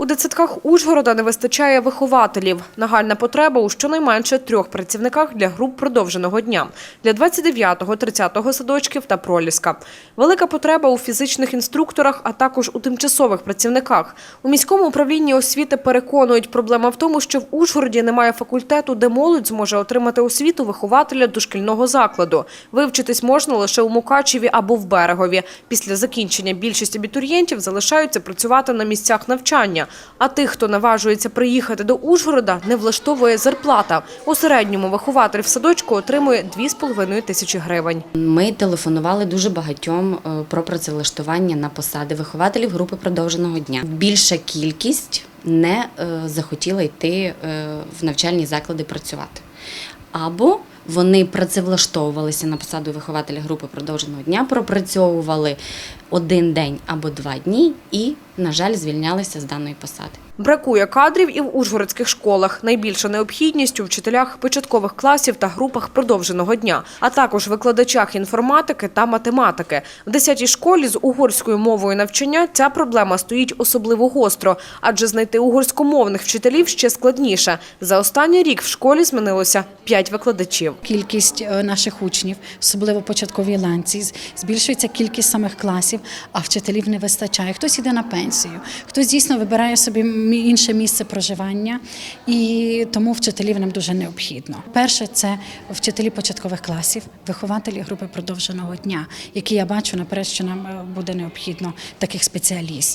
У дитсадках Ужгорода не вистачає вихователів. Нагальна потреба у щонайменше трьох працівниках для груп продовженого дня для 29-го, 30-го садочків та проліска. Велика потреба у фізичних інструкторах, а також у тимчасових працівниках. У міському управлінні освіти переконують, проблема в тому, що в Ужгороді немає факультету, де молодь зможе отримати освіту вихователя дошкільного закладу. Вивчитись можна лише у Мукачеві або в Берегові. Після закінчення більшість абітурієнтів залишаються працювати на місцях навчання. А тих, хто наважується приїхати до Ужгорода, не влаштовує зарплата. У середньому вихователь в садочку отримує 2,5 тисячі гривень. Ми телефонували дуже багатьом е, про працевлаштування на посади вихователів групи продовженого дня. Більша кількість не е, захотіла йти е, в навчальні заклади працювати. Або вони працевлаштовувалися на посаду вихователя групи продовженого дня, пропрацьовували один день або два дні і, на жаль, звільнялися з даної посади. Бракує кадрів і в ужгородських школах. Найбільша необхідність у вчителях початкових класів та групах продовженого дня, а також викладачах інформатики та математики. В 10-й школі з угорською мовою навчання ця проблема стоїть особливо гостро, адже знайти угорськомовних вчителів ще складніше. За останній рік в школі змінилося 5 викладачів. Кількість е, наших учнів, особливо початковій ланці, збільшується кількість самих класів, а вчителів не вистачає. Хтось іде на пенсію, хтось дійсно вибирає собі інше місце проживання, і тому вчителів нам дуже необхідно. Перше це вчителі початкових класів, вихователі групи продовженого дня, які я бачу наперед, що нам е, буде необхідно таких спеціалістів.